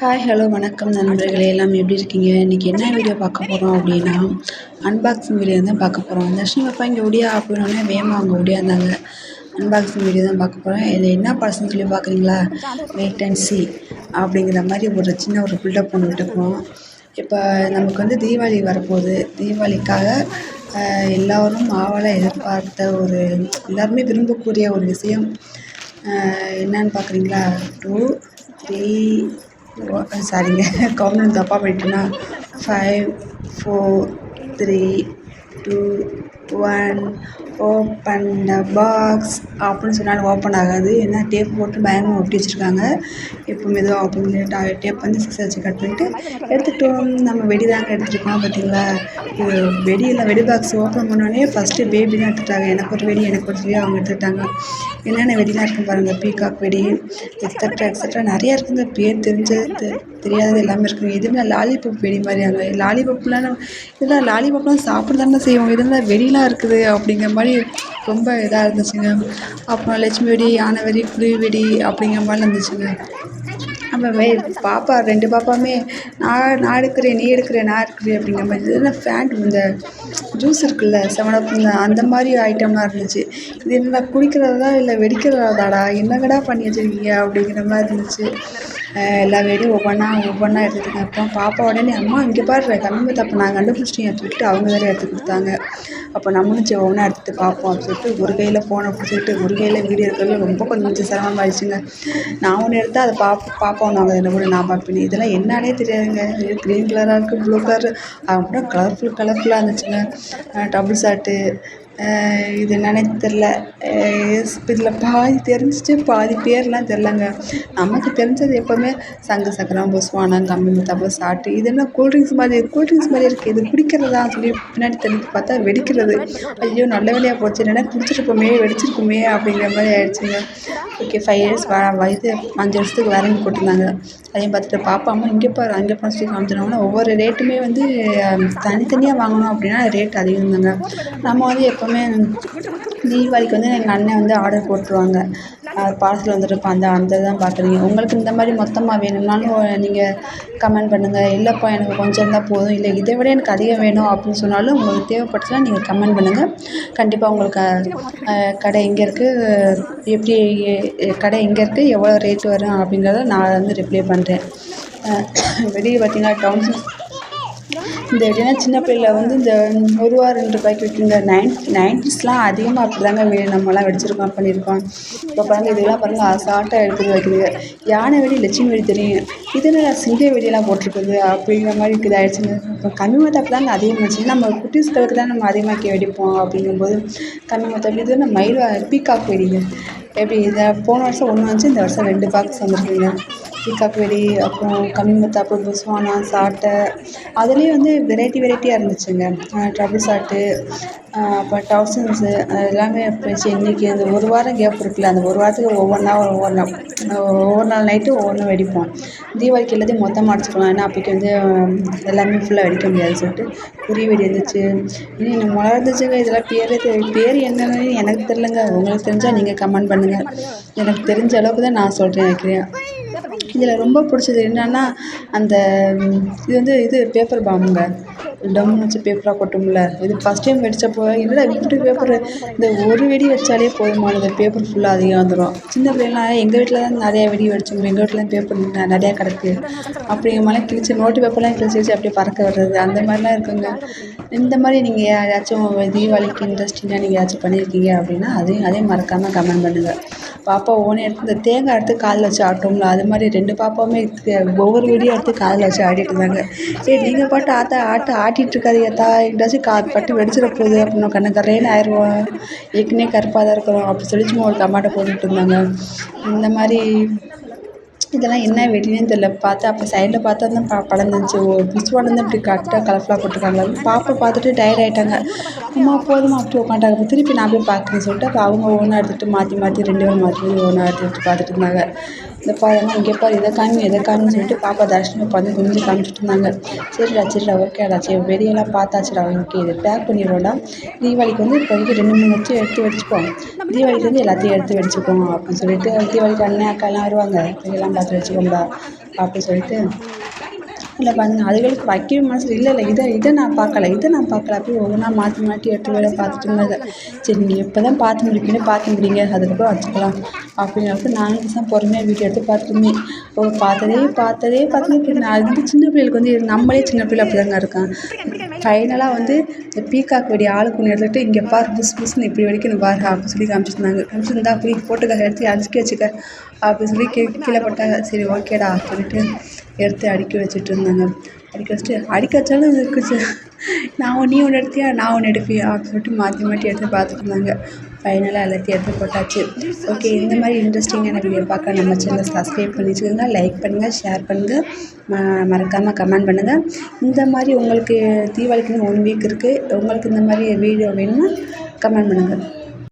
Hi hello வணக்கம் நண்பர்களே. எல்லாம் எப்படி இருக்கீங்க? இன்றைக்கி என்ன வீடியோ பார்க்க போகிறோம் அப்படின்னா அன்பாக்சிங் வீடியோ தான் பார்க்க போகிறோம் தர்ஷினி பாப்பா இங்கே ஒடியா அப்படின்னோடனே அங்கே அவங்க ஒடியாந்தாங்க அன்பாக்சிங் வீடியோ தான் பார்க்க போகிறோம் இதில் என்ன பர்சன் சொல்லி பார்க்குறீங்களா? வெயிட் அண்ட் சி அப்படிங்கிற மாதிரி ஒரு சின்ன ஒரு பில்டப் ஒன்று விட்டுக்குவோம் இப்போ நமக்கு வந்து தீபாவளி வரப்போகுது. தீபாவளிக்காக எல்லோரும் ஆவலாக எதிர்பார்த்த ஒரு எல்லாருமே விரும்பக்கூடிய ஒரு விஷயம் என்னன்னு பார்க்குறீங்களா? டூ த்ரீ சாரிங்க கவுண்ட் தப்பாக போயிட்டுனா five four three two one open the box அப்படின்னு சொன்னாலும் ஓப்பன் ஆகாது. ஏன்னா டேப் போட்டு பயங்கரமாக ஒட்டி வச்சுருக்காங்க. இப்போ மெதுவாக ஓப்பன் பண்ணிட்டு டேப் வந்து சிக்ஸ் வச்சு கட் பண்ணிட்டு எடுத்துட்டோம் நம்ம வெடி தாங்க எடுத்துருக்கோம் பார்த்தீங்களா? இது வெடியில் வெடி பாக்ஸ் ஓப்பன் பண்ணோடனே ஃபஸ்ட்டு பேபி தான் எடுத்துட்டாங்க. எனக்கு ஒரு வெடி எனக்கு ஒரு வெடி அவங்க எடுத்துட்டாங்க என்னென்ன வெடிலாம் இருக்கும் பாருங்கள் பீகாக் வெடி எக்ஸட்ரா எக்ஸட்ரா நிறையா இருக்குங்க பேர் தெரிஞ்சது. தெரியாதது எல்லாமே இருக்குங்க இதுனா லாலிபப் வெடி மாதிரி லாலிபப்லாம் நம்ம இதெல்லாம் லாலிபப்லாம் சாப்பிட தானே செய்வோம் இதெல்லாம் வெடிலாம் இருக்குது அப்படிங்கிற மாதிரி ரொம்ப இதாக இருந்துச்சுங்க. அப்புறம் லட்சுமி வெடி யானை வெடி குருவி வெடி அப்படிங்கிற மாதிரி இருந்துச்சுங்க. அப்போ வே பாப்பா ரெண்டு பாப்பாவுமே நான் நான் எடுக்கிறேன் நீ எடுக்கிறேன் நான் எடுக்கிறேன் அப்படிங்கிற மாதிரி. இதெல்லாம் ஃபேண்ட் இந்த ஜூஸ் இருக்குல்ல செவன் அப் இந்த அந்த மாதிரி ஐட்டம்லாம் இருந்துச்சு. இது என்ன குடிக்கிறதா இல்லை வெடிக்கிறதாடா? என்னங்கடா பண்ணி வச்சிருக்கீங்க அப்படிங்கிற மாதிரி இருந்துச்சு. எல்லா வீடியும் ஒவ்வொன்றா ஒவ்வொன்றா எடுத்துக்கிட்டேன் அப்புறம் பாப்பா உடனே அம்மா இங்கே பாரு கம்மி தப்பு நான் கண்டுபிடிச்சிட்டேன். சொல்லிட்டு அவங்க வேறு எடுத்து கொடுத்தாங்க. அப்போ நம்மளும் சரி ஒவ்வொன்றா எடுத்து பார்ப்போம் அப்படின்னு சொல்லிட்டு ஒரு கையில் ஃபோனை பிடிச்சிக்கிட்டு ஒரு கையில் வீடியோ எடுக்கிறது ரொம்ப கொஞ்சம் சிரமமாயிடுச்சுங்க நான் ஒன்று எடுத்தால் அதை பாப்பா பாப்பா ஒன்று என்ன கூட நான் பார்ப்பேன் இதெல்லாம் என்னன்னே தெரியாதுங்க. க்ரீன் கலராக இருக்குது ப்ளூ கலர் அவங்க கலர்ஃபுல் கலர்ஃபுல்லாக இருந்துச்சுங்க. டபுள் ஷார்ட்டு இது என்னன்னே தெரில இதில் பாதி தெரிஞ்சிச்சு பாதி பேர்லாம் தெரிலங்க நமக்கு தெரிஞ்சது எப்போவுமே சங்கு சக்கரம் புஸ்வானம் கம்பி முத்தாப்பு சாட்டு இது என்ன கூல்ட்ரிங்க்ஸ் மாதிரி கூல்ட்ரிங்க்ஸ் மாதிரி இருக்குது இது குடிக்கிறதா சொல்லி பின்னாடி தெரிஞ்சு பார்த்தா வெடிக்கிறது. ஐயோ நல்ல வேலையாக போச்சு. என்னென்னா குடிச்சிருப்போமே வெடிச்சிருக்குமே அப்படிங்கிற மாதிரி ஆயிடுச்சுங்க. ஓகே ஃபைவ் இயர்ஸ் வ வயது அஞ்சு வருஷத்துக்கு வாரண்டி போட்டிருந்தாங்க அதையும் பார்த்துட்டு பாப்பா அம்மா இங்கே பாரு அங்கே போன சொல்லி காமிச்சிருவாங்கன்னா ஒவ்வொரு ரேட்டுமே வந்து தனித்தனியாக வாங்கணும் அப்படின்னா ரேட் அதிகம் தாங்க நம்ம வந்து எப்போ எப்போவுமே தீபாவளிக்கு வந்து எங்கள் அண்ணன் வந்து ஆர்டர் போட்டுருவாங்க. பார்சல் வந்துருப்பா அந்த அந்த தான் பார்க்குறீங்க உங்களுக்கு இந்த மாதிரி மொத்தமாக வேணும்னாலும் நீங்கள் கமெண்ட் பண்ணுங்கள் இல்லைப்பா எனக்கு கொஞ்சம் இருந்தால் போதும். இல்லை இதை விட எனக்கு அதிகம் வேணும் அப்படின்னு சொன்னாலும் உங்களுக்கு தேவைப்பட்டுச்சுன்னா நீங்கள் கமெண்ட் பண்ணுங்கள் கண்டிப்பாக உங்களுக்கு கடை எங்கே இருக்குது எப்படி கடை எங்கே இருக்குது எவ்வளோ ரேட் வரும் அப்படிங்கிறத நான் வந்து ரிப்ளை பண்ணுறேன் வெளியே பார்த்தீங்கன்னா டவுன் இந்த எப்படின்னா சின்ன பிள்ளையில வந்து இந்த ஒரு ரூபா ரெண்டு ரூபாய்க்கு விற்கிற நைன் நைன்டிஸ்லாம் அதிகமாக அப்படி தாங்க நம்மலாம் வெடிச்சிருக்கோம் பண்ணியிருக்கோம். இப்போ பாருங்கள் இதெல்லாம் பாருங்கள் அசால்ட்டாக எடுத்து வைக்குதுங்க யானை வெடி லட்சுமி வெடி தெரியும். இது சிங்க வெடியெல்லாம் போட்டிருக்குது? அப்படிங்கிற மாதிரி இருக்குது ஆயிடுச்சுங்க. இப்போ கம்மி மத்தாப்பு தாங்க அதிகமாக இருந்துச்சு. நம்ம குட்டீஸ்களுக்கு தான் நம்ம அதிகமாக வெடிப்போம் அப்படிங்கும்போது கம்மி மத்தாப்பு இது என்ன மயில் பீகாக் வெடிங்க. எப்படி இதை போன வருஷம் ஒன்று வந்துச்சு இந்த வருஷம் ரெண்டு பாக்ஸ் வந்துருக்குங்க. பீகாக் அப்புறம் கம்மி புஸ்வானா சாட்டை அதுலேயும் வந்து வெரைட்டி வெரைட்டியாக இருந்துச்சுங்க. ட்ரபிள் சாட்டு அப்புறம் டவுசன்ஸு எல்லாமே போயிடுச்சு இன்றைக்கி அந்த ஒரு வாரம் கேப் இருக்குல்ல அந்த ஒரு வாரத்துக்கு ஒவ்வொன்றா ஒவ்வொரு நாள் ஒவ்வொரு நாள் நைட்டு ஒவ்வொன்றும் வெடிப்போம். தீபாவளிக்கு எல்லாத்தையும் மொத்தமாக அடிச்சுக்கலாம். ஏன்னா அப்போக்கி வந்து எல்லாமே ஃபுல்லாக வெடிக்க முடியாதுன்னு சொல்லிட்டு குறி வெடி இருந்துச்சு இன்னும் இன்னும் முளை இருந்துச்சுங்க இதெல்லாம் பேரே தெரி பேர் என்னன்னு எனக்கு தெரிலங்க உங்களுக்கு தெரிஞ்சால் நீங்கள் கமெண்ட் பண்ணுங்கள் எனக்கு தெரிஞ்ச அளவுக்கு தான் நான் சொல்கிறேன் நினைக்கிறேன். இதில் ரொம்ப பிடிச்சது என்னென்னா அந்த இது வந்து இது பேப்பர் பாம்புங்க டம்னு வச்சு பேப்பராக கொட்டும்ல? இது ஃபஸ்ட் டைம் வெடித்தப்போ என்னடா இப்படி பேப்பர் இந்த ஒரு வெடி வச்சாலே போதுமானது பேப்பர் ஃபுல்லாக அதிகம் வந்துடும் சின்ன பிள்ளைலாம் எங்கள் வீட்டில் தான் நிறையா வெடி வெடிச்சோம் எங்கள் வீட்டில் பேப்பர் நிறையா கிடக்கு. அப்படி மாதிரி கிழிச்சு நோட்டு பேப்பர்லாம் கிழிச்சு வச்சு அப்படியே பறக்க வர்றது அந்த மாதிரிலாம் இருக்குங்க. இந்த மாதிரி நீங்கள் யாராச்சும் தீபாவளிக்கு இன்ட்ரெஸ்டிங்காக நீங்கள் ஏதாச்சும் பண்ணியிருக்கீங்க அப்படின்னா அதையும் அதையும் மறக்காமல் கமெண்ட் பண்ணுங்கள் பாப்பா ஒவ்வொன்று எடுத்து இந்த தேங்காய் எடுத்து காலில் வச்சு ஆட்டோம்ல அது மாதிரி ரெண்டு பாப்பாவுமே ஒவ்வொரு வீடியோ எடுத்து காலில் வச்சு ஆடிட்டு இருந்தாங்க. சரி நீங்கள் பாட்டு ஆத்தா ஆட்ட ஆட்டிட்டு இருக்காதீங்க தா எங்கேயாச்சும் கா பட்டு வெடிச்சிட போகுது அப்படின்னு கண்ணு கரையன்னு ஆயிடுவோம். ஏற்கனவே கருப்பாக தான் இருக்கிறோம் அப்படி சொல்லி சும்மா ஒரு கமாட்டை போட்டுட்டு இருந்தாங்க. இந்த மாதிரி இதெல்லாம் என்ன வெடினே தெரியல. பார்த்து அப்போ சைடில் பார்த்தா தான் ப படம் இருந்துச்சு ஓ பிஸ்வாட் வந்து இப்படி கரெக்டாக கலர்ஃபுல்லாக போட்டிருக்காங்க பாப்பா பார்த்துட்டு டயர்ட் ஆகிட்டாங்க அம்மா போதும் அப்படி உட்காண்டாங்க அப்போ திருப்பி நான் போய் பார்க்குறேன்னு சொல்லிட்டு அப்போ அவங்க ஒவ்வொன்றா எடுத்துகிட்டு மாற்றி மாற்றி ரெண்டு பேரும் மாற்றி ஒவ்வொன்றா எடுத்துகிட்டு பார்த்துட்டு இருந்தாங்க. இந்த பாரும்மா இங்கே பாரு இதை காமி இதை காமின்னு சொல்லிட்டு பாப்பா தர்ஷனம் உட்காந்து குனிஞ்சு காமிச்சிட்டு இருந்தாங்க. சரிடா சரிடா ஓகேடா சரி வெளியெல்லாம் பார்த்தாச்சுடா ஓகே இது பேக் பண்ணிடுவோம்டா தீபாவளிக்கு வந்து இப்போதைக்கு ரெண்டு மூணு வச்சு எடுத்து வச்சுப்போம் தீபாவளிக்கு வந்து எல்லாத்தையும் எடுத்து வச்சுப்போம் அப்படின்னு சொல்லிட்டு தீபாவளிக்கு அண்ணன் அக்காலாம் வருவாங்க. இதெல்லாம் பார்த்து வச்சுக்கோங்கடா அப்படின்னு சொல்லிட்டு இல்லை பாருங்க அதுகளுக்கு வைக்கவே மனசில் இல்லை இல்லை இதை இதை நான் பார்க்கல இதை நான் பார்க்கல அப்படி ஒவ்வொன்றா மாற்றி மாற்றி எடுத்து வேலை பார்த்துட்டு இருந்தாங்க சரி நீங்கள் இப்போ தான் பார்த்து முடிக்கணும் பார்த்து முடிங்க அதுக்கப்புறம் வச்சுக்கலாம் அப்படிங்கிறப்ப நானும் தான் பொறுமையாக வீடியோ எடுத்து பார்த்துருந்தேன் ஓ பார்த்ததே பார்த்ததே பார்த்துட்டு நான் அது வந்து சின்ன பிள்ளைகளுக்கு வந்து நம்மளே சின்ன பிள்ளை அப்படி தாங்க இருக்கான் ஃபைனலாக வந்து இந்த பீகாக் வெடி ஆளுக்கு ஒன்று எடுத்துகிட்டு இங்கே பார் புஸ் புஸ்னு இப்படி வரைக்கும் பாரு அப்படின்னு சொல்லி காமிச்சிருந்தாங்க. காமிச்சிருந்தா அப்படி போட்டுக்காக எடுத்து அழிச்சிக்க வச்சுக்க அப்படின்னு சொல்லி கீழே போட்டாங்க. சரி ஓகேடா அப்படின்ட்டு எடுத்து அடுக்கி வச்சுட்டு இருந்தாங்க. அடுக்கி வச்சுட்டு அடிக்க வச்சாலும் இருக்குது. நான் ஒன்று நீ ஒன்று எடுத்தியா? நான் ஒன்று எடுப்பியா? அப்படின்னு சொல்லிட்டு மாற்றி மாற்றி எடுத்து பார்த்துட்டு இருந்தாங்க. ஃபைனலாக எல்லாத்தையும் எடுத்து போட்டாச்சு. ஓகே இந்த மாதிரி இன்ட்ரெஸ்டிங்கான வீடியோ பார்க்க நம்ம சேனல் சப்ஸ்கிரைப் பண்ணி வச்சுக்கோங்க. லைக் பண்ணுங்கள் ஷேர் பண்ணுங்கள் ம மறக்காமல் கமெண்ட் பண்ணுங்கள் இந்த மாதிரி உங்களுக்கு தீபாவளிக்கு ஒன் வீக் இருக்குது உங்களுக்கு இந்த மாதிரி வீடியோ வேணும்னா கமெண்ட் பண்ணுங்கள்